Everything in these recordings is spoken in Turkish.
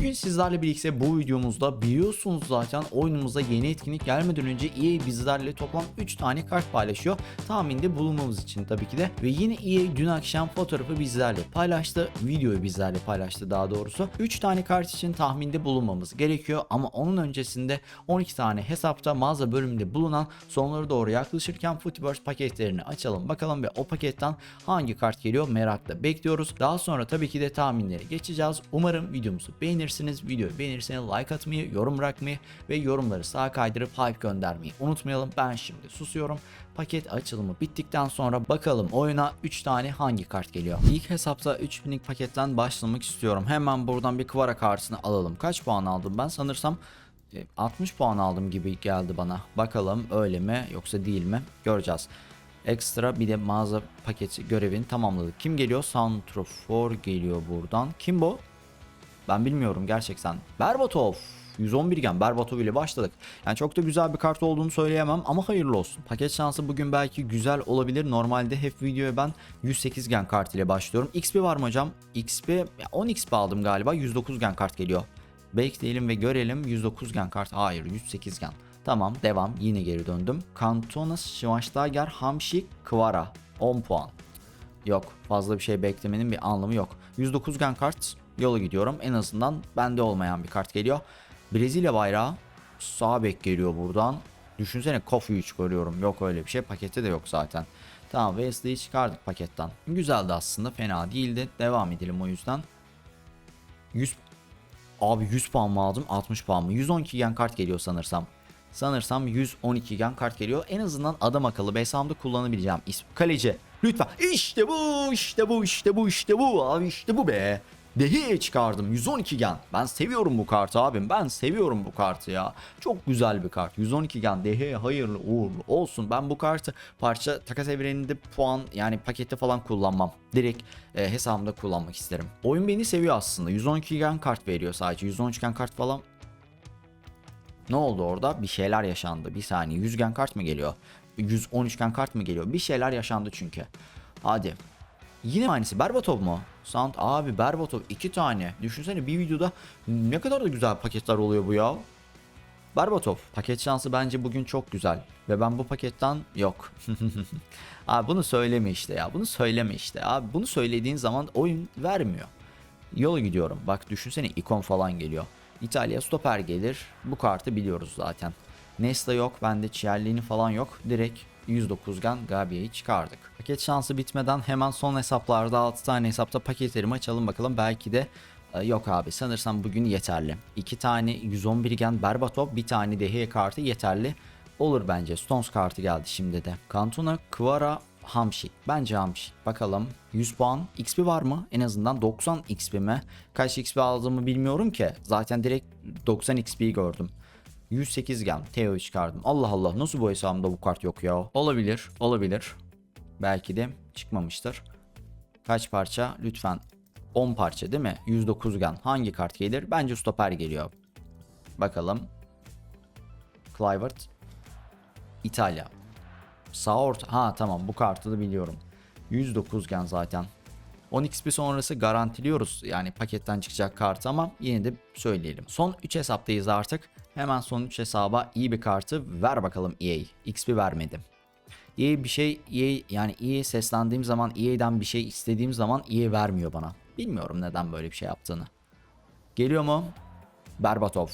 Bugün sizlerle birlikte bu videomuzda biliyorsunuz zaten oyunumuza yeni etkinlik gelmeden önce EA bizlerle toplam 3 tane kart paylaşıyor. Tahminde bulunmamız için tabii ki de. Ve yine EA dün akşam fotoğrafı bizlerle paylaştı. Videoyu bizlerle paylaştı daha doğrusu. 3 tane kart için tahminde bulunmamız gerekiyor. Ama onun öncesinde 12 tane hesapta mağaza bölümünde bulunan sonlara doğru yaklaşırken Footyverse paketlerini açalım bakalım ve o paketten hangi kart geliyor merakla bekliyoruz. Daha sonra tabii ki de tahminleri geçeceğiz. Umarım videomuzu beğenirsiniz. Videoyu beğenirseniz like atmayı, yorum bırakmayı ve yorumları sağa kaydırıp hype göndermeyi unutmayalım. Ben şimdi susuyorum. Paket açılımı bittikten sonra bakalım oyuna 3 tane hangi kart geliyor. İlk hesapta 3000'lik paketten başlamak istiyorum. Hemen buradan bir Kvara kartını alalım. Kaç puan aldım ben? Sanırsam e, 60 puan aldım gibi geldi bana. Bakalım öyle mi yoksa değil mi? Göreceğiz. Ekstra bir de mağaza paketi görevini tamamladık. Kim geliyor? Santrofor geliyor buradan. Kim bu? Ben bilmiyorum gerçekten. Berbatov. 111 gen Berbatov ile başladık. Yani çok da güzel bir kart olduğunu söyleyemem ama hayırlı olsun. Paket şansı bugün belki güzel olabilir. Normalde hep videoya ben 108 gen kart ile başlıyorum. XP var mı hocam? XP ya 10 XP aldım galiba. 109 gen kart geliyor. Bekleyelim ve görelim. 109 gen kart. Hayır 108 gen. Tamam devam. Yine geri döndüm. Kantonas, Schweinsteiger, Hamşik, Kvara. 10 puan. Yok fazla bir şey beklemenin bir anlamı yok. 109 gen kart yola gidiyorum. En azından bende olmayan bir kart geliyor. Brezilya bayrağı sağ bek geliyor buradan. Düşünsene Kofu'yu çıkarıyorum. Yok öyle bir şey. Pakette de yok zaten. Tamam Wesley'i çıkardık paketten. Güzeldi aslında fena değildi. Devam edelim o yüzden. 100 Abi 100 puan mı aldım 60 puan mı? 112 gen kart geliyor sanırsam. Sanırsam 112 gen kart geliyor. En azından adam akıllı bir hesabımda kullanabileceğim. Kaleci. Lütfen. İşte bu, işte bu, işte bu, işte bu. Abi işte bu be. Dehi'ye çıkardım 112 gen. Ben seviyorum bu kartı abim. Ben seviyorum bu kartı ya. Çok güzel bir kart. 112 gen Dehi'ye hayırlı uğurlu olsun. Ben bu kartı parça takas evreninde puan yani pakette falan kullanmam. Direkt e, hesabımda kullanmak isterim. Oyun beni seviyor aslında. 112 gen kart veriyor sadece. 113 gen kart falan ne oldu orada? Bir şeyler yaşandı. Bir saniye. 100 gen kart mı geliyor? 113 gen kart mı geliyor? Bir şeyler yaşandı çünkü. Hadi. Yine aynısı. Berbatov mu? Sound abi Berbatov iki tane. Düşünsene bir videoda ne kadar da güzel paketler oluyor bu ya. Berbatov. Paket şansı bence bugün çok güzel. Ve ben bu paketten yok. abi bunu söyleme işte ya. Bunu söyleme işte. Abi bunu söylediğin zaman oyun vermiyor. Yola gidiyorum. Bak düşünsene ikon falan geliyor. İtalya stoper gelir. Bu kartı biliyoruz zaten. Nesta yok. Bende Cialini falan yok. Direkt 109 gen Gabia'yı çıkardık. Paket şansı bitmeden hemen son hesaplarda 6 tane hesapta paketlerimi açalım bakalım. Belki de e, yok abi sanırsam bugün yeterli. 2 tane 111 gen Berbatov, bir tane de H kartı yeterli. Olur bence. Stones kartı geldi şimdi de. Cantona, Kvara, Hamşik. Bence Hamşik. Bakalım. 100 puan. XP var mı? En azından 90 XP mi? Kaç XP aldığımı bilmiyorum ki. Zaten direkt 90 XP'yi gördüm. 108 gem. Teo çıkardım. Allah Allah nasıl bu hesabımda bu kart yok ya? Olabilir. Olabilir. Belki de çıkmamıştır. Kaç parça? Lütfen 10 parça değil mi? 109 gen. Hangi kart gelir? Bence stoper geliyor. Bakalım. Clivert. İtalya. Sağ orta. Ha tamam bu kartı da biliyorum. 109 gen zaten. 10 XP sonrası garantiliyoruz yani paketten çıkacak kartı ama yine de söyleyelim. Son 3 hesaptayız artık. Hemen son 3 hesaba iyi bir kartı ver bakalım EA. XP vermedi. EA bir şey EA yani EA seslendiğim zaman EA'den bir şey istediğim zaman EA vermiyor bana. Bilmiyorum neden böyle bir şey yaptığını. Geliyor mu? Berbatov.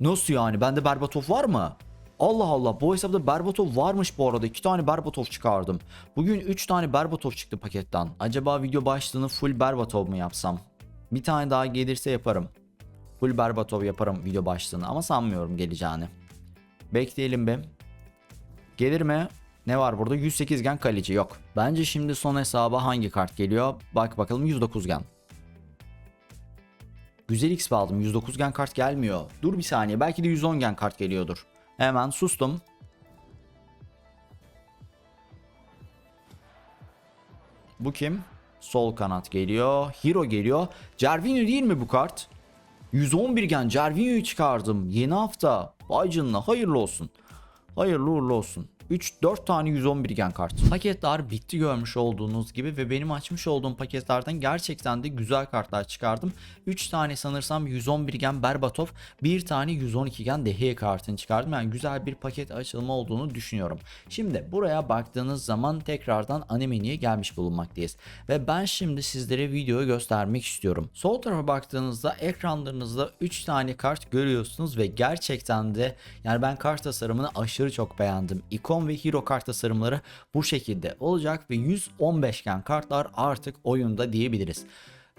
Nasıl yani? Bende Berbatov var mı? Allah Allah bu hesapta Berbatov varmış bu arada. 2 tane Berbatov çıkardım. Bugün 3 tane Berbatov çıktı paketten. Acaba video başlığını full Berbatov mu yapsam? Bir tane daha gelirse yaparım. Full Berbatov yaparım video başlığını ama sanmıyorum geleceğini. Bekleyelim be. Gelir mi? Ne var burada? 108 gen kaleci yok. Bence şimdi son hesaba hangi kart geliyor? Bak bakalım 109 gen. Güzel XP aldım. 109 gen kart gelmiyor. Dur bir saniye. Belki de 110 gen kart geliyordur. Hemen sustum. Bu kim? Sol kanat geliyor. Hero geliyor. Cervinho değil mi bu kart? 111 gen Cervinho'yu çıkardım. Yeni hafta. Vay canına hayırlı olsun. Hayırlı uğurlu olsun. 3-4 tane 111 gen kart. Paketler bitti görmüş olduğunuz gibi ve benim açmış olduğum paketlerden gerçekten de güzel kartlar çıkardım. 3 tane sanırsam 111 gen Berbatov, 1 tane 112 gen Dehiye kartını çıkardım. Yani güzel bir paket açılımı olduğunu düşünüyorum. Şimdi buraya baktığınız zaman tekrardan animeniye gelmiş bulunmaktayız. Ve ben şimdi sizlere videoyu göstermek istiyorum. Sol tarafa baktığınızda ekranlarınızda 3 tane kart görüyorsunuz ve gerçekten de yani ben kart tasarımını aşırı çok beğendim. İkon ve hero kart tasarımları bu şekilde olacak ve 115 gen kartlar artık oyunda diyebiliriz.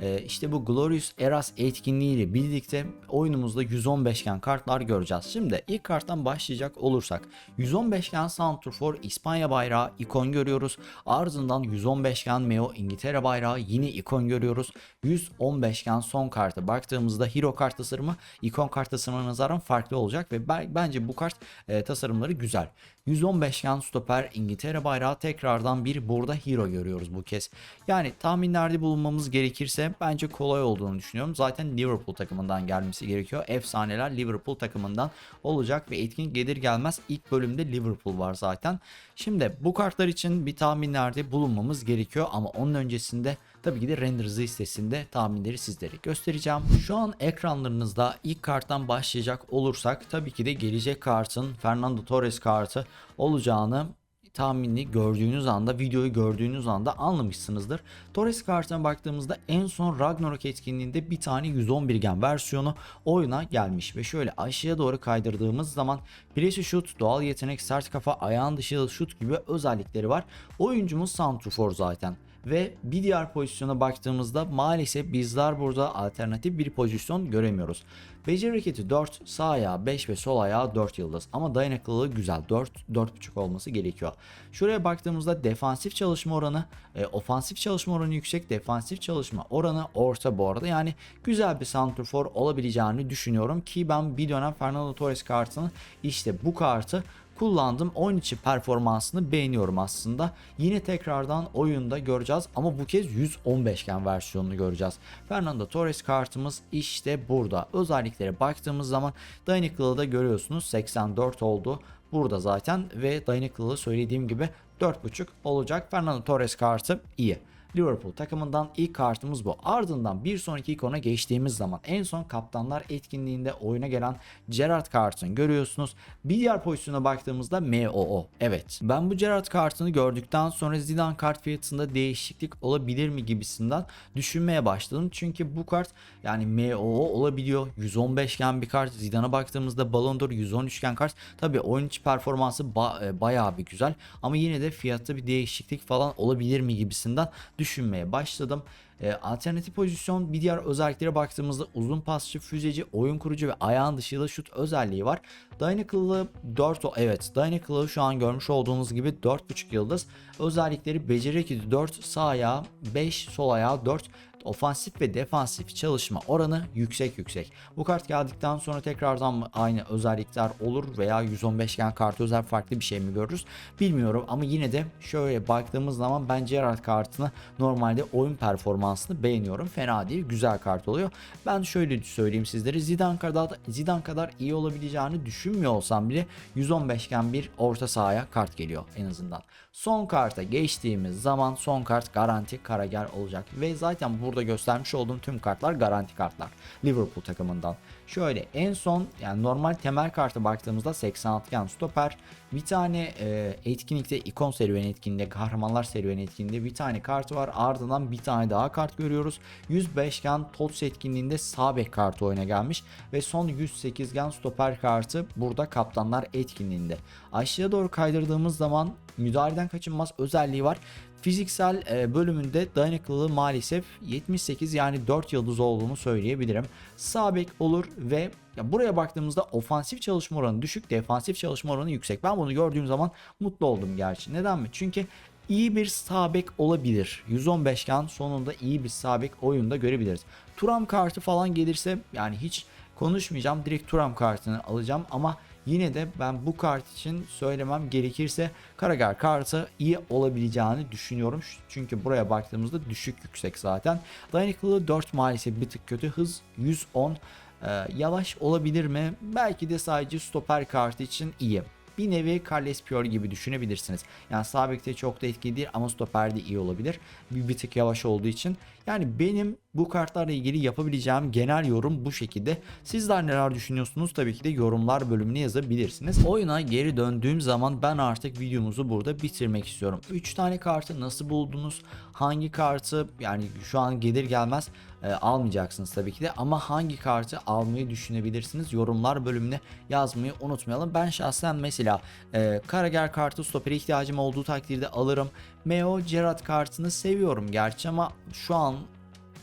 Ee, işte bu Glorious Eras etkinliğiyle birlikte oyunumuzda 115 gen kartlar göreceğiz. Şimdi ilk karttan başlayacak olursak 115 gen Santrfor İspanya bayrağı ikon görüyoruz. Ardından 115 gen Meo İngiltere bayrağı yine ikon görüyoruz. 115 gen son kartı baktığımızda hero kart tasarımı ikon kart tasarımına nazaran farklı olacak ve ben- bence bu kart e, tasarımları güzel. 115 gen stoper İngiltere bayrağı tekrardan bir burada hero görüyoruz bu kez. Yani tahminlerde bulunmamız gerekirse bence kolay olduğunu düşünüyorum. Zaten Liverpool takımından gelmesi gerekiyor. Efsaneler Liverpool takımından olacak ve etkinlik gelir gelmez ilk bölümde Liverpool var zaten. Şimdi bu kartlar için bir tahminlerde bulunmamız gerekiyor ama onun öncesinde tabii ki de render listesinde tahminleri sizlere göstereceğim. Şu an ekranlarınızda ilk karttan başlayacak olursak tabii ki de gelecek kartın Fernando Torres kartı olacağını tahmini gördüğünüz anda, videoyu gördüğünüz anda anlamışsınızdır. Torres kartına baktığımızda en son Ragnarok etkinliğinde bir tane 111 gen versiyonu oyuna gelmiş ve şöyle aşağıya doğru kaydırdığımız zaman Presi şut, doğal yetenek, sert kafa, ayağın dışı şut gibi özellikleri var. Oyuncumuz Santrfor zaten. Ve bir diğer pozisyona baktığımızda maalesef bizler burada alternatif bir pozisyon göremiyoruz. Beceri hareketi 4, sağ ayağı 5 ve sol ayağı 4 yıldız. Ama dayanıklılığı güzel 4, 4.5 olması gerekiyor. Şuraya baktığımızda defansif çalışma oranı, e, ofansif çalışma oranı yüksek, defansif çalışma oranı orta bu arada. Yani güzel bir santrfor olabileceğini düşünüyorum ki ben bir dönem Fernando Torres kartını işte bu kartı kullandım. Oyun içi performansını beğeniyorum aslında. Yine tekrardan oyunda göreceğiz ama bu kez 115 gen versiyonunu göreceğiz. Fernando Torres kartımız işte burada. Özelliklere baktığımız zaman dayanıklılığı da görüyorsunuz 84 oldu. Burada zaten ve dayanıklılığı söylediğim gibi 4.5 olacak. Fernando Torres kartı iyi. Liverpool takımından ilk kartımız bu. Ardından bir sonraki ikona geçtiğimiz zaman en son kaptanlar etkinliğinde oyuna gelen Gerrard kartını görüyorsunuz. Bir diğer pozisyona baktığımızda MOO. Evet ben bu Gerrard kartını gördükten sonra Zidane kart fiyatında değişiklik olabilir mi gibisinden düşünmeye başladım. Çünkü bu kart yani MOO olabiliyor. 115 gen bir kart. Zidane'a baktığımızda Ballon d'Or 113 gen kart. Tabi oyun içi performansı ba- e, bayağı bir güzel. Ama yine de fiyatta bir değişiklik falan olabilir mi gibisinden düşünmeye başladım. E, alternatif pozisyon bir diğer özelliklere baktığımızda uzun pasçı, füzeci, oyun kurucu ve ayağın dışıyla şut özelliği var. Dayanıklılığı 4 o- evet dayanıklılığı şu an görmüş olduğunuz gibi 4.5 yıldız. Özellikleri beceri ekidi 4, sağ ayağı 5, sol ayağı 4. Ofansif ve defansif çalışma oranı yüksek yüksek. Bu kart geldikten sonra tekrardan aynı özellikler olur veya 115 gen kartı özel farklı bir şey mi görürüz bilmiyorum ama yine de şöyle baktığımız zaman ben Gerrard kartını normalde oyun performansını beğeniyorum. Fena değil, güzel kart oluyor. Ben şöyle söyleyeyim sizlere Zidane kadar Zidane kadar iyi olabileceğini düşünmüyor olsam bile 115 gen bir orta sahaya kart geliyor en azından. Son karta geçtiğimiz zaman son kart garanti Karagel olacak ve zaten burada göstermiş olduğum tüm kartlar garanti kartlar Liverpool takımından. Şöyle en son yani normal temel karta baktığımızda 86 gen stoper bir tane e, etkinlikte ikon serüveni etkinliğinde kahramanlar serüveni etkinliğinde bir tane kartı var. Ardından bir tane daha kart görüyoruz. 105 gen TOTS etkinliğinde sağ bek kartı oyuna gelmiş ve son 108 gen stoper kartı burada kaptanlar etkinliğinde. Aşağıya doğru kaydırdığımız zaman müdahaleden kaçınmaz özelliği var Fiziksel e, bölümünde dayanıklılığı maalesef 78 yani 4 yıldız olduğunu söyleyebilirim. Sağ bek olur ve ya buraya baktığımızda ofansif çalışma oranı düşük, defansif çalışma oranı yüksek. Ben bunu gördüğüm zaman mutlu oldum gerçi. Neden mi? Çünkü iyi bir sağ bek olabilir. 115 gen sonunda iyi bir sağ bek oyunda görebiliriz. Turam kartı falan gelirse yani hiç konuşmayacağım. Direkt Turam kartını alacağım ama Yine de ben bu kart için söylemem gerekirse Karagar kartı iyi olabileceğini düşünüyorum. Çünkü buraya baktığımızda düşük yüksek zaten. Dayanıklılığı 4 maalesef bir tık kötü. Hız 110. Ee, yavaş olabilir mi? Belki de sadece stoper kartı için iyi. bir nevi Carles Puyol gibi düşünebilirsiniz. Yani sağ bekte çok da etkili değil ama stoperde iyi olabilir. Bir, bir tık yavaş olduğu için. Yani benim bu kartlarla ilgili yapabileceğim genel yorum bu şekilde. Sizler neler düşünüyorsunuz? Tabii ki de yorumlar bölümüne yazabilirsiniz. Oyuna geri döndüğüm zaman ben artık videomuzu burada bitirmek istiyorum. 3 tane kartı nasıl buldunuz? Hangi kartı yani şu an gelir gelmez e, almayacaksınız tabii ki de ama hangi kartı almayı düşünebilirsiniz? Yorumlar bölümüne yazmayı unutmayalım. Ben şahsen mesela e, Karager kartı stopere ihtiyacım olduğu takdirde alırım. Meo Gerard kartını seviyorum gerçi ama şu an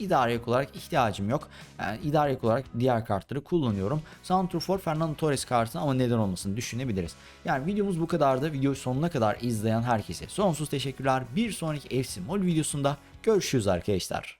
idarelik olarak ihtiyacım yok. Yani idarelik olarak diğer kartları kullanıyorum. Santrfor Fernando Torres kartını ama neden olmasın düşünebiliriz. Yani videomuz bu kadardı. Videoyu sonuna kadar izleyen herkese sonsuz teşekkürler. Bir sonraki FC Mol videosunda görüşürüz arkadaşlar.